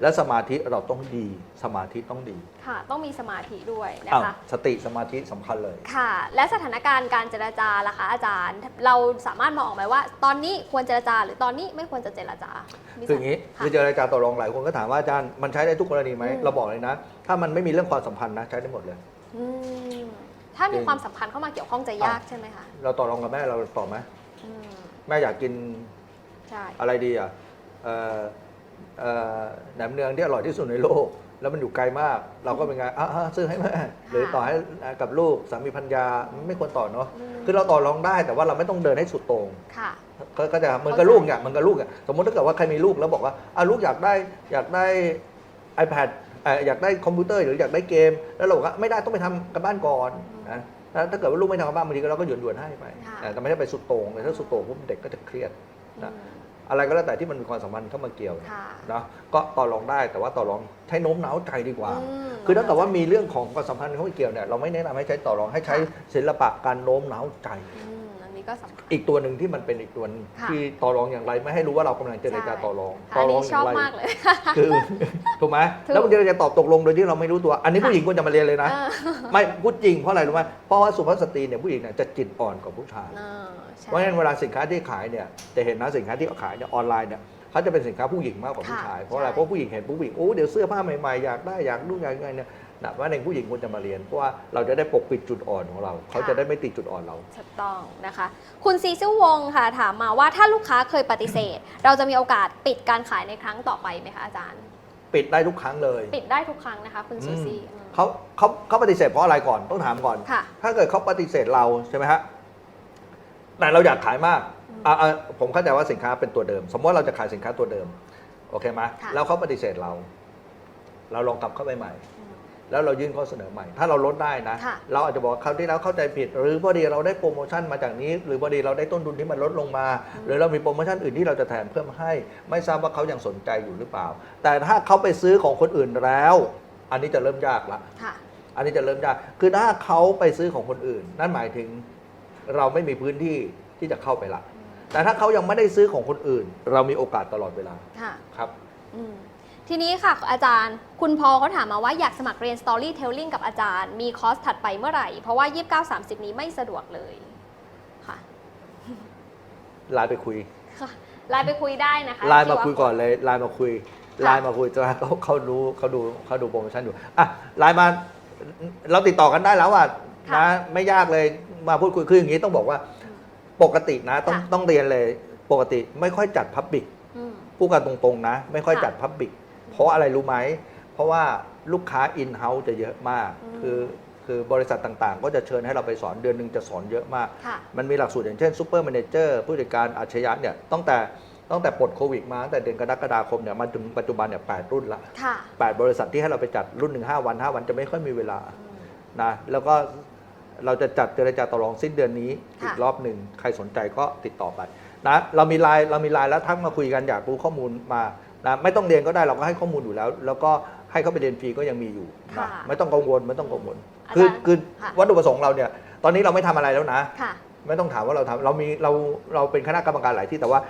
และสมาธิเราต้องดี สมาธิต้องดีค่ะ ต้องมีสมาธิด้วยนะอ้าวคะ สติสมาธิสำคัญเลยค่ะ และสถานการณ์การเจรจาล่ะคะอาจารย์ เราสามารถมองออกไหมว่า ตอนนี้ควรเจรจา หรือตอนนี้ไม่ควรจะเจรจามีคืออย่างนี้ค่ะคือเจรจาต่อรองหลายคนก็ถามว่าอาจารย์มันใช้ได้ทุกกรณีไหมอืมเราบอกเลยนะ ถ้ามันไม่มีเรื่องความสัมพันธ์นะใช้ได้หมดเลยอืมถ้ามีจริงความสัมพันธ์เข้ามาเกี่ยวข้องจะยากใช่ไหมคะเราต่อรองกับแม่เราต่อไหมอืมแม่อยากกินใช่อะไรดีอะเอ่อเอ่อ แหนมเนืองที่อร่อยที่สุดในโลก แล้วมันอยู่ไกลมาก เราก็เป็นไงอะอะซื้อให้แม่หรือต่อให้กับลูกสามีพัญญาไม่ควรต่อเนาะอืมคือเราต่อรองได้แต่ว่าเราไม่ต้องเดินให้สุดโต่งค่ะก็ก็จะเหมือนกับลูกเนี่ยเหมือนกับลูกเนี่ยสมมติถ้าเกิดว่าใครมีลูกแล้วบอกว่าอะลูกอยากได้อยากได้ iPad เอ่ออยากได้คอมพิวเตอร์หรืออยากได้เกม แล้วเราบอกว่าไม่ได้ต้องไปทำกันบ้านก่อนนะแล้วถ้าเกิดว่าลูกไม่ทำกันบ้านบางทีเราก็หยวนหยวนๆให้ไปค่ะแต่ไม่ได้ไปสุดโต่งเลยถ้าสุดโต่งปุ๊บเด็กก็จะเครียดนะ อืมอะไรก็แล้วแต่ที่มันมีความสัมพันธ์เข้ามาเกี่ยวเนี่ยค่ะนะก็ต่อรองได้แต่ว่าต่อรองใช้โน้มน้าวใจดีกว่ามคือถ้าเกิดว่ามีเรื่องของความสัมพันธ์เข้ามาเกี่ยวเนี่ยเราไม่แนะนำให้ใช้ต่อรองให้ใช้ศิลปะการโน้มน้าวใจ อืมอั นนี้ก็สำคัญ อีกตัวหนึ่งที่มันเป็นอีกตัวหนึ่งค่ะ ที่ต่อรองอย่างไรไม่ให้รู้ว่าเรากำลังเจรจาต่อรองค่ะต่อันรนี้งชอบมากเลย คือ ถูกไหมถูก แล้วมันจะจะตอบตกลงโดยที่เราไม่รู้ตัว อันนี้ค่ะผู้หญิงควรจะมาเรียนเลยนะ เออไม่พูดจริงเพราะอะไรรู้ไหมเพราะว่าสุภาพสตรีเนี่ยผู้หญิงเนี่ยจะจิตอ่อนกว่าผู้ชาย เออใช่เพราะฉะนั้นเวลาสินค้าที่ขายเนี่ยจะเห็นนะสินค้าที่ขายเนี่ยออนไลน์เนี่ย เขาจะเป็นสินค้าผู้หญิงมากกว่าผู้ค่ะชาย เพราะอะไรใช่เพราะผู้หญิงเห็นผู้หญิงโอ้เดี๋ยวเสื้อผ้าใหม่ๆอยากได้อยากดูอยากไงเนี่ยนะว่าในผู้หญิงควรจะมาเรียน เพราะว่าเราจะได้ปกปิดจุดอ่อนของเรา เขาจะได้ไม่ติดจุดอ่อนเราถูกต้องนะคะ คุณซีซิลวงค่ะถามมาว่าถ้าลูกค้าเคยปฏิเสธ เราจะมีโอกาสปิดการขายในครั้งต่อไปไหมคะอาจารย์ ปิดได้ทุกครั้งเลย ปิดได้ทุกครั้งนะคะ คุณซูซี่อืมอืมเขาเขาเขาปฏิเสธเพราะอะไรก่อนต้องถามก่อนค่ะถ้าเกิดเขาปฏิเสธเราใช่ไหมฮะแต่เราอยากขายมาก อืมอะอะผมเข้าใจว่าสินค้าเป็นตัวเดิม สมมติว่าเราจะขายสินค้าตัวเดิม โอเคไหมค่ะ แล้วเขาปฏิเสธเรา เราลองกลับเข้าไปใหม่ อืม แล้วเรายื่นข้อเสนอใหม่ ถ้าเราลดได้นะ ค่ะ เราอาจจะบอกว่าคราวที่แล้วเข้าใจผิด หรือพอดีเราได้โปรโมชั่นมาจากนี้ หรือพอดีเราได้ต้นทุนที่มันลดลงมา หรือเรามีโปรโมชั่นอื่นที่เราจะแถมเพิ่มให้ ไม่ทราบว่าเขายังสนใจอยู่หรือเปล่า แต่ถ้าเขาไปซื้อของคนอื่นแล้ว อันนี้จะเริ่มยากละ ค่ะ อันนี้จะเริ่มยาก คือถ้าเขาไปซื้อของคนอื่น นั่นหมายถึงเราไม่มีพื้นที่ที่จะเข้าไปละ แต่ถ้าเขายังไม่ได้ซื้อของคนอื่น เรามีโอกาสตลอดเวลาค่ะครับ อืมทีนี้ค่ะ อาจารย์ คุณพอเขาถามมาว่าอยากสมัครเรียน Storytelling กับอาจารย์ มีคอร์สถัดไปเมื่อไหร่ เพราะว่า 29 30 นี้ไม่สะดวกเลยค่ะไลน์ไปคุยค่ะไลน์ไปคุยได้นะคะไลน์มา QR คุยก่อนเลยไลน์มาคุยค่ะไลน์มาคุยจะเขาเขารู้เขาดูเขาดูโปรโมชั่นอยู่อะไลน์มาเราติดต่อกันได้แล้วอะค่ะนะไม่ยากเลยมาพูดคุยคืออย่างนี้ต้องบอกว่า ปกตินะต้องค่ะ ต้องเรียนเลย ปกติไม่ค่อยจัดพับบิกอืม พูดกันตรงๆนะ ไม่ค่อยค่ะจัดพับบิกเพราะอะไรรู้ไหม เพราะว่าลูกค้าอินเฮ้าส์จะเยอะมาก อืม คือคือบริษัทต่างๆ ก็จะเชิญให้เราไปสอนเดือนหนึ่งจะสอนเยอะมาก ค่ะ มันมีหลักสูตรอย่างเช่นซูเปอร์ a ม a เจอร์ผู้จัดการอัจฉริยะเนี่ยตั้งแต่ตั้งแต่ปลดโควิดมาตั้งแต่เดือนกรกฎาคมเนี่ยมาถึงปัจจุบันเนี่ยแปดรุ่นละค่ะแปดบริษัทที่ให้เราไปจัดรุ่นหนึ่งห้าวันห้าวันจะไม่ค่อยมีเวลา อืม นะแล้วก็ เราจะจัดเจรจาต่อรองสิ้นเดือนนี้ค่ะอีกรอบหนึ่งใครสนใจก็ติดต่อไปนะเรามีไลน์เรามีไลน์แล้วทักมาคุยกันอยากรู้ข้อมูลมานะไม่ต้องเรียนก็ได้เราก็ให้ข้อมูลอยู่แล้ว แล้วก็ให้เขาไปเรียนฟรีก็ยังมีอยู่นะค่ะไม่ต้องกังวลไม่ต้องกังวลอาคือจารย์คือค่ะวัตถุประสงค์เราเนี่ยตอนนี้เราไม่ทำอะไรแล้วนะค่ะไม่ต้องถามว่าเราทำเรามีเราเราเป็นคณะกรรมการหลายที่แต่ว่า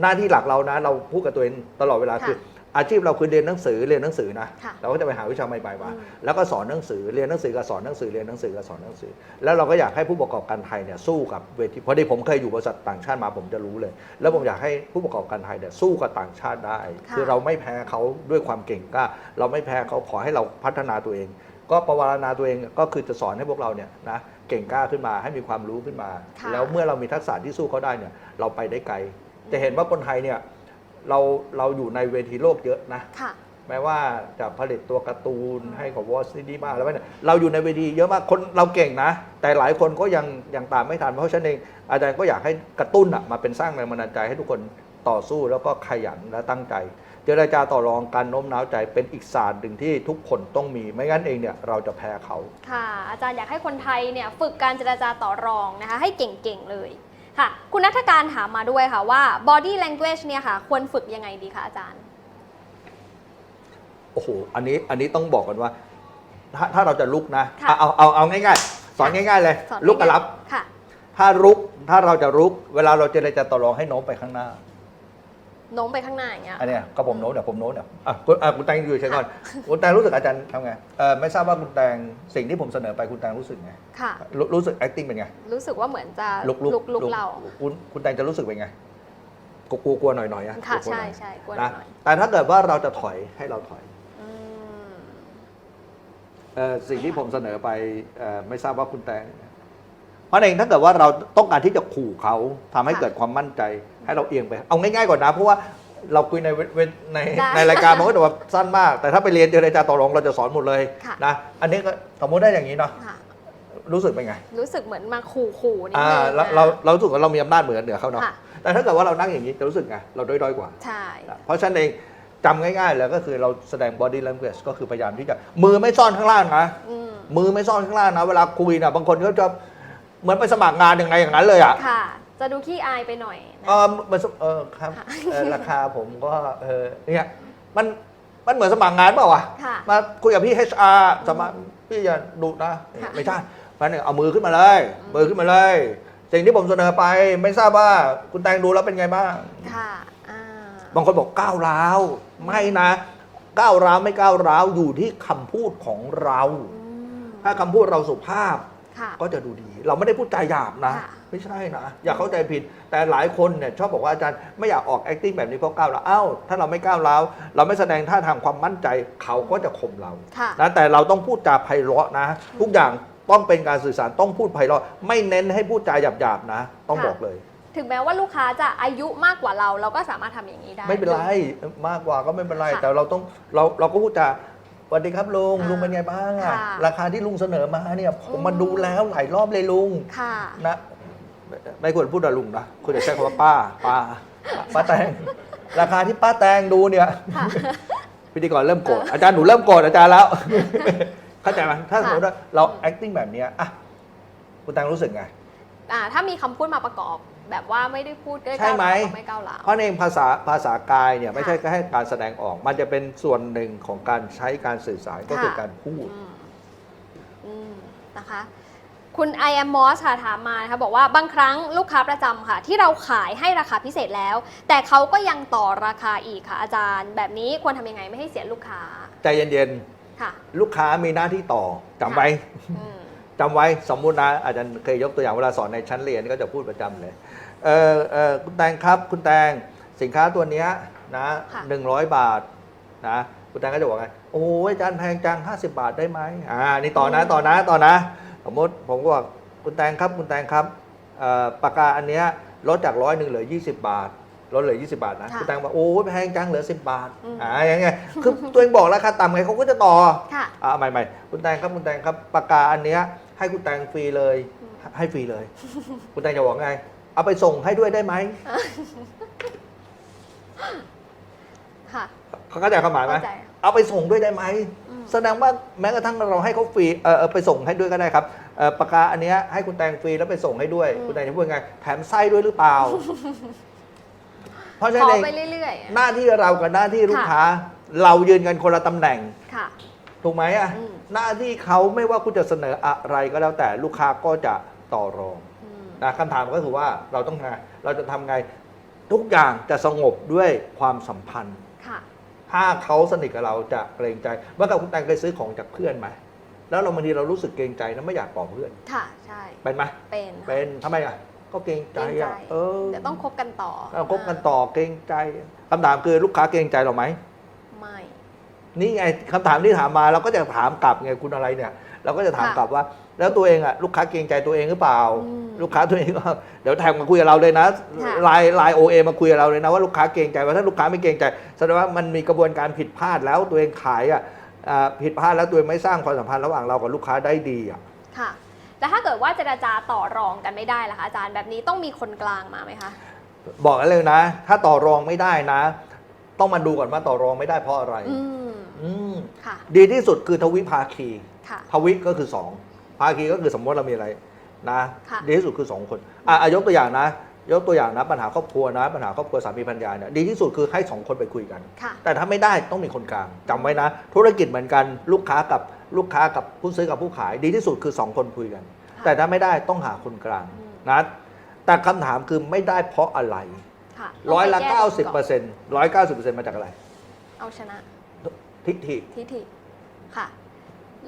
หน้าที่หลักเรานะ เราพูดกับตัวเองตลอดเวลาค่ะคือ อาชีพเราคือเรียนหนังสือเรียนหนังสือนะค่ะเราก็จะไปหาวิชาใหม่ๆมาอืมแล้วก็สอนหนังสือเรียนหนังสือกับสอนหนังสือเรียนหนังสือกับสอนหนังสือ แล้วเราก็อยากให้ผู้ประกอบการไทยเนี่ยสู้กับเวทีพอดีผมเคยอยู่บริษัทต่างชาติมาผมจะรู้เลย แล้วผมอยากให้ผู้ประกอบการไทยเนี่ยสู้กับต่างชาติได้ ค่ะ คือเราไม่แพ้เขาด้วยความเก่งกล้าเราไม่แพ้เขาขอให้เราพัฒนาตัวเอง ก็ประวารณาตัวเองก็คือจะสอนให้พวกเราเนี่ยนะเก่งกล้าขึ้นมาให้มีความรู้ขึ้นมา ค่ะ แล้วเมื่อเรามีทักษะที่สู้เขาได้เนี่ยเราไปได้ไกล จะเห็นว่าคนไทยเนี่ย เราเราอยู่ในเวทีโลกเยอะนะ ค่ะ แม้ว่าจะผลิตตัวการ์ตูนให้กับวอลซีดีมากแล้วเนี่ยเราอยู่ในเวทีเยอะมากคนเราเก่งนะ แต่หลายคนก็ยังยังตามไม่ทันเพราะฉะนั้นเองอาจารย์ก็อยากให้กระตุ้นอะมาเป็นสร้างแรงบันดาลใจให้ทุกคนต่อสู้แล้วก็ขยันและตั้งใจ เจรจาต่อรองการโน้มน้าวใจเป็นอีกศาสตร์หนึ่งที่ทุกคนต้องมีไม่งั้นเองเนี่ยเราจะแพ้เขา ค่ะ อาจารย์อยากให้คนไทยเนี่ยฝึกการเจรจาต่อรองนะคะ ให้เก่งๆเลย ค่ะ คุณนัทการถามมาด้วยค่ะว่า body language เนี่ยค่ะ ควรฝึกยังไงดีคะอาจารย์ โอ้โห อันนี้ อันนี้ต้องบอกกันว่า ถ้าถ้าเราจะลุกนะ ค่ะเอาเอาเอาง่ายๆ สอนง่าย ๆ เลย สอนลุกกับง่ายๆ รับ ค่ะ ถ้ารุก ถ้าเราจะรุก เวลาเราเจรจาต่อรองให้โน้มไปข้างหน้า โน้มไปข้างหน้าอย่างเงี้ย อันเนี้ยก็ผมโน้ตเดี๋ยวผมโน้ตเดี๋ยวอะคุณอะคุณแตงอยู่เฉยๆก่อนคุณแตงรู้สึกอาจารย์ทำไงเออไม่ทราบว่าคุณแตงสิ่งที่ผมเสนอไปคุณแตงรู้สึกไงค่ะ รู้รู้สึก acting เป็นไงรู้สึกว่าเหมือนจะลุกลุกลุกลุกเรา คุณคุณแตงจะรู้สึกเป็นไงกลัวกลัวๆหน่อยๆอะค่ะกลัวๆใช่หน่อยใช่กลัวหนะน่อยแต่ถ้าเกิดว่าเราจะถอยให้เราถอยอืมเอ่อสิ่งที่ผมเสนอไปเอ่อไม่ทราบว่าคุณแตงเพราะเองถ้าเกิดว่าเราต้องการที่จะขู่เขาทำให้เกิดความมั่นใจ ให้เราเอียงไป เอาง่ายๆก่อนนะ เพราะว่าเราคุยในเวเวในในรายการมันก็จะแบบสั้นมาก แต่ถ้าไปเรียนเจรจาต่อรองเราจะสอนหมดเลยค่ะ นะ อันนี้ก็สมมติได้อย่างนี้เนาะ ค่ะ รู้สึกเป็นไง รู้สึกเหมือนมาขู่ขู่นิดอ่านึงเรานะ เราเรารู้สึกว่าเรามีอำนาจเหมือนเหนือเขาเนาะ ค่ะ แต่ถ้าเกิดว่าเรานั่งอย่างนี้จะรู้สึกไง เราด้อยๆกว่า ใช่ เพราะฉะนั้นเองจำง่ายๆเลยก็คือเราแสดง body language ก็คือพยายามที่จะมือไม่ซ่อนข้างล่างนะ อืม มือไม่ซ่อนข้างล่างนะ เวลาคุยนะบางคนเขาจะเหมือนไปสมัครงานยังไงอย่างนั้นเลยอะ ค่ะ จะดูขี้อายไปหน่อยนะ เออมันเออครับค่ะเออราคาผมก็เออเนี่ยมันมันเหมือนสมัครงานเปล่าวะค่ะ มาคุยกับพี่ HR สมัครพี่อย่าดุนะค่ะไม่ใช่มันเนี่ยเอามือขึ้นมาเลย มือขึ้นมาเลย สิ่งที่ผมเสนอไปไม่ทราบว่าคุณแตงดูแล้วเป็นไงบ้าง ค่ะอ่าบางคนบอกก้าวร้าวไม่นะก้าวร้าวไม่ก้าวร้าวอยู่ที่คำพูดของเรา อืมถ้าคำพูดเราสุภาพ ค่ะ ก็จะดูดี เราไม่ได้พูดจาหยาบนะ ค่ะ ไม่ใช่นะอย่าเข้าใจผิด แต่หลายคนเนี่ยชอบบอกว่าอาจารย์ไม่อยากออก acting แบบนี้เพราะก้าวร้าวอ้าวถ้าเราไม่ก้าวร้าวเราไม่แสดงท่าทางความมั่นใจเขาก็จะข่มเราค่ะนะแต่เราต้องพูดจาไพเราะนะ ทุกอย่างต้องเป็นการสื่อสารต้องพูดไพเราะไม่เน้นให้พูดจาหยาบๆนะ ต้องค่ะ บอกเลย ถึงแม้ว่าลูกค้าจะอายุมากกว่าเรา เราก็สามารถทำอย่างนี้ได้ ไม่เป็นไรมากกว่าก็ไม่เป็นไร ค่ะแต่เราต้องเราเราก็พูดจาสวัสดีครับลุงอ่าลุงเป็นไงบ้างอะค่ะราคาที่ลุงเสนอมาเนี่ยผมอืม มาดูแล้วหลายรอบเลยลุงค่ะ นะ ไม่ไม่ควรพูดกับลุงนะควรจะใช้คำว่าป้าป้าป้าแตงราคาที่ป้าแตงดูเนี่ยค่ะพิธีกรเริ่มโกรธอาจารย์หนูเริ่มโกรธอาจารย์แล้ว เข้าใจไหมถ้าสมมติว่าเรา acting แบบเนี้ยอะคุณแตงรู้สึกไงอ่าถ้ามีคำพูดมาประกอบแบบว่าไม่ได้พูดใกล้ๆใช่ไหมไม่ก้าวร้าวเพราะในภาษาภาษากายเนี่ยไม่ใช่ค่ะแค่การแสดงออก มันจะเป็นส่วนหนึ่งของการใช้การสื่อสารก็คือค่ะการพูดอืมอืมนะคะ คุณ I am Moss ค่ะถามมานะคะบอกว่าบางครั้งลูกค้าประจำค่ะ ที่เราขายให้ราคาพิเศษแล้ว แต่เขาก็ยังต่อราคาอีกค่ะอาจารย์ แบบนี้ควรทำยังไงไม่ให้เสียลูกค้าใจเย็นค่ะ ๆ ลูกค้ามีหน้าที่ต่อจำไว้อืม จำไว้สมมุตินะอาจารย์เคยยกตัวอย่างเวลาสอนในชั้นเรียนก็จะพูดประจำเลยเออเออคุณแตงครับคุณแตงสินค้าตัวเนี้ยนะค่ะ หนึ่งร้อยบาทนะคุณแตงก็จะบอกไงโอ้ยอาจารย์แพงจัง 50 บาทได้ไหมอ่านี่ต่อนะต่อนะต่อนะ สมมติผมก็บอกคุณแตงครับคุณแตงครับเอ่อปากกาอันเนี้ยลดจากร้อยหนึ่งเหลือ 20 บาทลดเหลือ 20 บาทนะค่ะคุณแตงบอกโอ้ยแพงจังเหลือ 10 บาทอืมอ่าอย่างเงี้ยคือตัวเองบอกราคาต่ำไงเขาก็จะต่อค่ะอ่าใหม่ใหม่คุณแตงครับคุณแตงครับปากกาอันเนี้ยให้คุณแตงฟรีเลยอืมให้ฟรีเลย คุณแตงจะบอกไง เอาไปส่งให้ด้วยได้ไหม ค่ะ เขาเข้าใจความหมายไหมเข้าใจเอาไปส่งด้วยได้ไหม อืม แสดงว่าแม้กระทั่งเราให้เขาฟรีเออเออไปส่งให้ด้วยก็ได้ครับเอ่อปากกาอันเนี้ยให้คุณแตงฟรีแล้วไปส่งให้ด้วยอืมคุณแตงจะพูดไงแถมไส้ด้วยหรือเปล่า เพราะฉะขนั้นอเองไปเรื่อยๆอะหน้าที่เรากับหน้าที่ลูกค่ะ ค้า เรายืนกันคนละตำแหน่ง ค่ะ ถูกไหมอะอืม หน้าที่เขาไม่ว่าคุณจะเสนออะไรก็แล้วแต่ลูกค้าก็จะต่อรองอืมนะคำถามก็คือว่าเราต้องไงเราจะทำไงทุกอย่างจะสงบด้วยความสัมพันธ์ ค่ะ ถ้าเขาสนิทกับเราจะเกรงใจเมื่อกับคุณแตงเคยซื้อของจากเพื่อนไหมแล้วเราบางทีเรารู้สึกเกรงใจนะไม่อยากบอกเพื่อน ค่ะ ใช่ เป็นไหมเป็นค่ะเป็นทำไมอะ ก็เกรงใจเกรงใจอะเออเดี๋ยวต้องคบกันต่อเราคบกันต่อเกรงใจคำถามคือลูกค้าเกรงใจเราไหม ไม่ นี่ไงคำถามที่ถามมาเราก็จะถามกลับไงคุณอะไรเนี่ย เราก็จะถามค่ะ กลับว่า แล้วตัวเองอะลูกค้าเกรงใจตัวเองหรือเปล่า อืมลูกค้าตัวเองก็ เดี๋ยวแทงมาคุยกับเราเลยนะค่ะไลน์ไลน์โอเอมาคุยกับเราเลยนะว่าลูกค้าเกรงใจว่าถ้าลูกค้าไม่เกรงใจแสดงว่ามันมีกระบวนการผิดพลาดแล้วตัวเองขายอะอ่าผิดพลาดแล้วตัวเองไม่สร้างความสัมพันธ์ระหว่างเรากับลูกค้าได้ดีอะ ค่ะแต่ถ้าเกิดว่าเจรจาต่อรองกันไม่ได้ล่ะคะอาจารย์แบบนี้ต้องมีคนกลางมาไหมคะ บอกกันเลยนะ ถ้าต่อรองไม่ได้นะ ต้องมาดูก่อนว่าต่อรองไม่ได้เพราะอะไร อืม อืม ค่ะ ดีที่สุดคือทวิภาคี ค่ะ ทวิก็คือสอง ภาคีก็คือสมมติเรามีอะไรนะค่ะดีที่สุดคือสองคนอะอะยกตัวอย่างนะ ยกตัวอย่างนะปัญหาครอบครัวนะ ปัญหาครอบครัวสามีภรรยาเนี่ยดีที่สุดคือให้สองคนไปคุยกัน ค่ะ แต่ถ้าไม่ได้ต้องมีคนกลางจำไว้นะ ธุรกิจเหมือนกันลูกค้ากับลูกค้ากับผู้ซื้อกับผู้ขาย ดีที่สุดคือสองคนคุยกัน ค่ะแต่ถ้าไม่ได้ต้องหาคนกลางอืม นะแต่คำถามคือไม่ได้เพราะอะไรค่ะร้อยละ ต้งไปแเก้าสิบก่เปอร์เซ็นต์ร้อยเก้าสิบเปอร์เซ็นต์มาจากอะไร เอาชนะทิฏฐิทิฐิค่ะ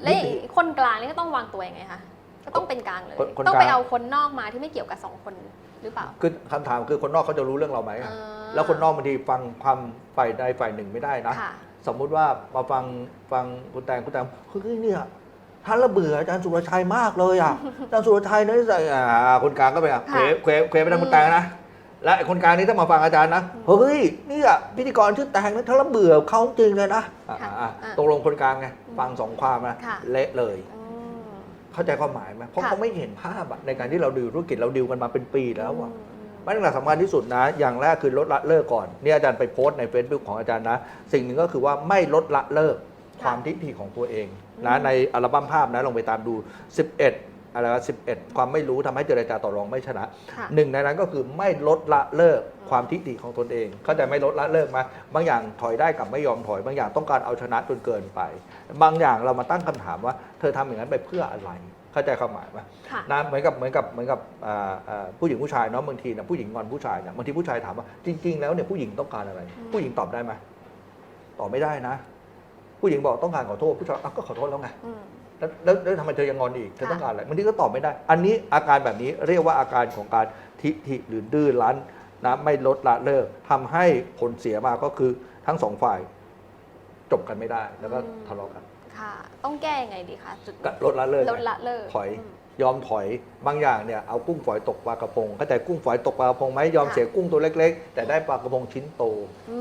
และคนกลางนี่ก็ต้องวางตัวยังไงคะก็ต้องเป็นกลางเลย คนคนต้องกไปลาง เอาคนนอกมาที่ไม่เกี่ยวกับสองคนหรือเปล่า คือคำถามคือคนนอกเขาจะรู้เรื่องเราไหมอะอ่า แล้วคนนอกบางทีฟังความฝ่ายใดฝ่ายหนึ่งไม่ได้นะ ค่ะ สมมุติว่ามาฟังฟังคุณแตงคุณแตงเฮ้ยเนี่ยท่านละเบื่ออาจารย์สุรชัยมากเลยอะ อาจารย์สุรชัยเนี่ยใส่อ่าคนกลางก็ไปอะเขวค่ะเขวเขวไปทางคุณแตงนะ และไอ้คนกลางนี้ถ้ามาฟังอาจารย์นะเฮ้ยเนี่ยพิธีกรชื่อแตงนะท่านละเบื่อเขาจริงเลยนะอ่าค่ะอ่าอ่าตกลงคนกลางไงอืมฟังสองความนะค่ะ เละเลย อืม เข้าใจความหมายไหมเพราะค่ะ เขาไม่เห็นภาพอะในการที่เราดิวธุรกิจเราดิวกันมาเป็นปีแล้วอะอืมไม่หลักสำคัญที่สุดนะ อย่างแรกคือลดละเลิกก่อนนี่อาจารย์ไปโพสต์ใน Facebook ของอาจารย์นะ สิ่งหนึ่งก็คือว่าไม่ลดละเลิกค่ะความทิฏฐิของตัวเองนะอืมในอัลบั้มภาพนะลองไปตามดู 11 อะไรวะ11ความไม่รู้ทำให้เจรจาต่อรองไม่ชนะค่ะ หนึ่งในนั้นก็คือไม่ลดละเลิกอืมความทิฏฐิของตนเอง เข้าใจไม่ลดละเลิกไหมาบางอย่างถอยได้กับไม่ยอมถอย บางอย่างต้องการเอาชนะจนเกินไป บางอย่างเรามาตั้งคำถามว่า เธอทำอย่างนั้นไปเพื่ออะไร เข้าใจความหมายไหม ค่ะ นะเหมือนกับเหมือนกับเหมือนกับอ่าอ่าผู้หญิงผู้ชายเนาะบางทีนะผู้หญิงงอนผู้ชายเนี่ยบางทีผู้ชายถามว่าจริง ๆ แล้วเนี่ยผู้หญิงต้องการอะไร อืม ผู้หญิงตอบได้ไหมตอบไม่ได้นะ ผู้หญิงบอกต้องการขอโทษผู้ชายอะก็ขอโทษแล้วไง อืม แล้วแล้วแล้วทำไมเธอยังงอนอีก เธอค่ะต้องการอะไรบางทีก็ตอบไม่ได้ อันนี้อาการแบบนี้เรียกว่าอาการของการทิฐิหรือดื้อรั้นนะไม่ลดละเลิกทำให้ผลเสียมาก็คือทั้งสองฝ่ายจบกันไม่ได้ แล้วก็ทะเลาะกันค่ะ ต้องแก้ยังไงดีคะจุดก็ลดละเลิกลดละเลิกถอยมยอมถอยบางอย่างเนี่ยเอากุ้งฝอยตกปลากระพงเข้าใจกุ้งฝอยตกปลากระพงไหมยอมค่ะเสียกุ้งตัวเล็ก ๆ แต่ได้ปลากระพงชิ้นโตอื